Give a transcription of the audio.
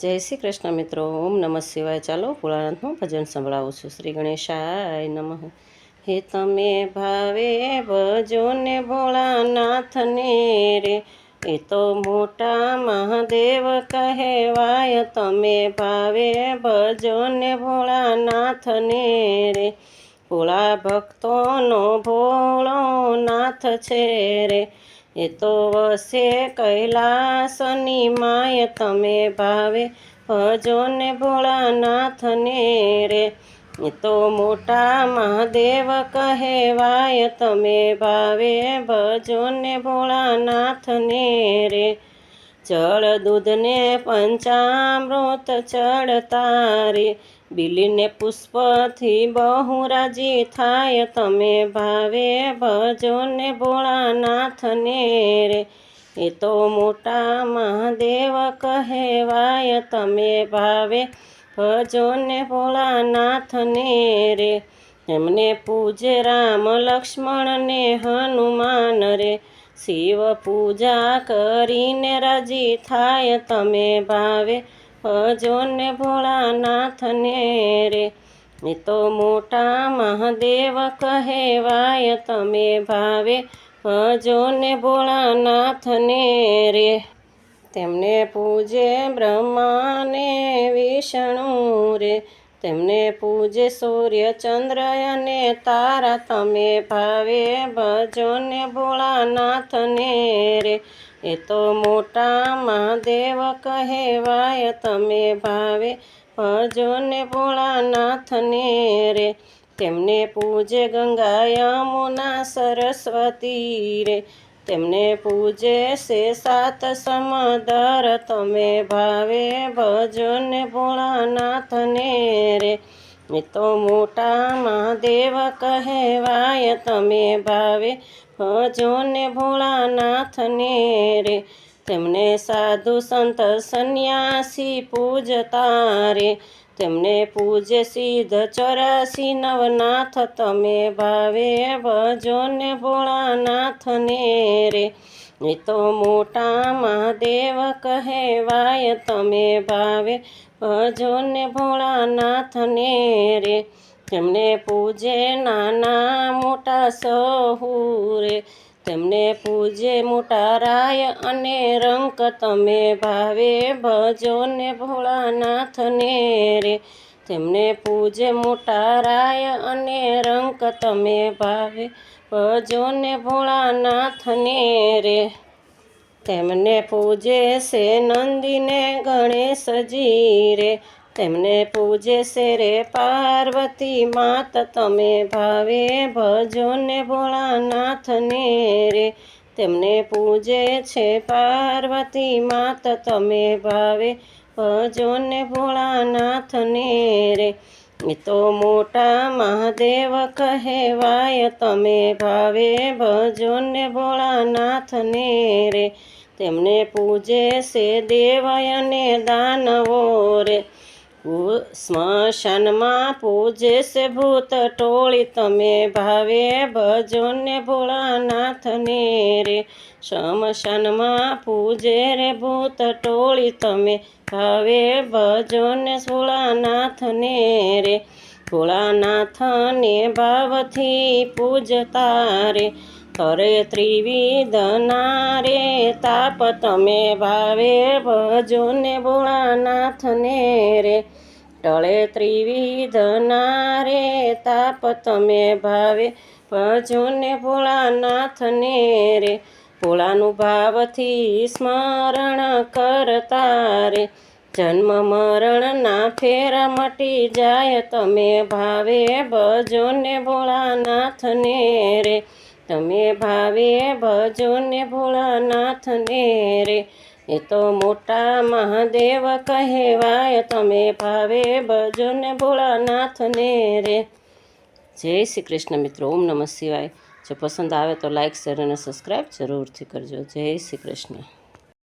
જય શ્રી કૃષ્ણ મિત્રો, ઓમ નમઃ શિવાય. ચાલો ભોળાનાથનું ભજન સંભળાવું છું. શ્રી ગણેશાય નમઃ. હે તમે ભાવે ભજો ને ભોળાનાથને રે, એ તો મોટા મહાદેવ કહેવાય. તમે ભાવે ભજો ને ભોળાનાથને રે, ભોળા ભક્તોનો ભોળો નાથ છે રે. એ તો વસે કૈલાસની માય તમે ભાવે ભજો ને ભોળાનાથને રે. એ તો મોટા મહાદેવ કહેવાય, તમે ભાવે ભજો ને ભોળાનાથને રે. જળ દૂધને પંચામૃત ચડતા રે બિલીને પુષ્પથી બહુ રાજી થાય તમે ભાવે ભજો ને ભોળાનાથને રે. એ તો મોટા મહાદેવ કહેવાય તમે ભાવે ભજો ને ભોળાનાથને રે. એમને પૂજે રામ લક્ષ્મણ ને હનુમાન રે. શિવ પૂજા કરીને રાજી થાય તમે ભાવે. ભજો ને ભોળાનાથને રે. એ તો મોટા મહાદેવ કહેવાય તમે ભાવે. ભજો ને ભોળાનાથને રે. તેમને પૂજે બ્રહ્માને વિષ્ણુ રે. તેમને પૂજે સૂર્ય ચંદ્ર અને તારા તમે ભાવે ભજો ને ભોળાનાથને રે. એ તો મોટા મહાદેવ કહેવાય, તમે ભાવે ભજો ને ભોળાનાથને રે. તેમને પૂજે ગંગા યમુના સરસ્વતી રે. તેમને પૂજે છે સાત સમદર. તમે ભાવે ભજન ભોળાનાથને રે. એ તો મોટા મહાદેવ કહેવાય. તમે ભાવે ભજો ને ભોળાનાથને રે. તેમને સાધુ સંત સંન્યાસી પૂજતા રે. તેમને પૂજે સિદ્ધ ચોરાસી નવનાથ, તમે ભાવે ભજો ને ભોળાનાથને રે. એ તો મોટા મહાદેવ કહેવાય, તમે ભાવે ભજો ને ભોળાનાથને રે. તેમને પૂજે નાના મોટા સહુ રે. તેમને પૂજે મોટા રાય અને રંક. તમે ભાવે ભજો ને ભોળાનાથને રે. તેમને પૂજે મોટા રાય અને રંક. તમે ભાવે ભજો ને ભોળાનાથને રે. તેમને પૂજે છે નંદીને ગણેશજી રે. તેમને પૂજે છે રે પાર્વતી માત, તમે ભાવે ભજો ને ભોળાનાથને રે. તેમને પૂજે છે પાર્વતી માત, તમે ભાવે ભજો ને ભોળાનાથને રે. એ તો મોટા મહાદેવ કહેવાય, તમે ભાવે ભજો ને ભોળાનાથને રે. તેમને પૂજે છે દેવ અને દાનવો રે. સ્મશાનમાં પૂજે ભૂત ટોળી. તમે ભાવે ભજો ને ભોળાનાથને રે. સ્મશાનમાં પૂજે રે ભૂત ટોળી. તમે ભાવે ભજો ને ભોળાનાથને રે. ભોળાનાથને ભાવથી પૂજતા રે. કરે ત્રિવિધના રે તાપ તમે ભાવે ભજો ને ભોળાનાથને રે. ટળે ત્રિવિધના રે તાપ તમે ભાવે ભજો ને ભોળાનાથને રે. ભોળાનું ભાવથી સ્મરણ કરતા રે. જન્મ મરણના ફેરા મટી જાય, તમે ભાવે ભજો ને ભોળાનાથને રે. તમે ભાવે ભજો ને ભોળાનાથને રે, એ તો મોટા મહાદેવ કહેવાય. તમે ભાવે ભજો ને ભોળાનાથને રે. જય શ્રી કૃષ્ણ મિત્રો, ઓમ નમઃ શિવાય. જો પસંદ આવે તો લાઈક, શેર અને સબસ્ક્રાઈબ જરૂરથી કરજો. જય શ્રી કૃષ્ણ.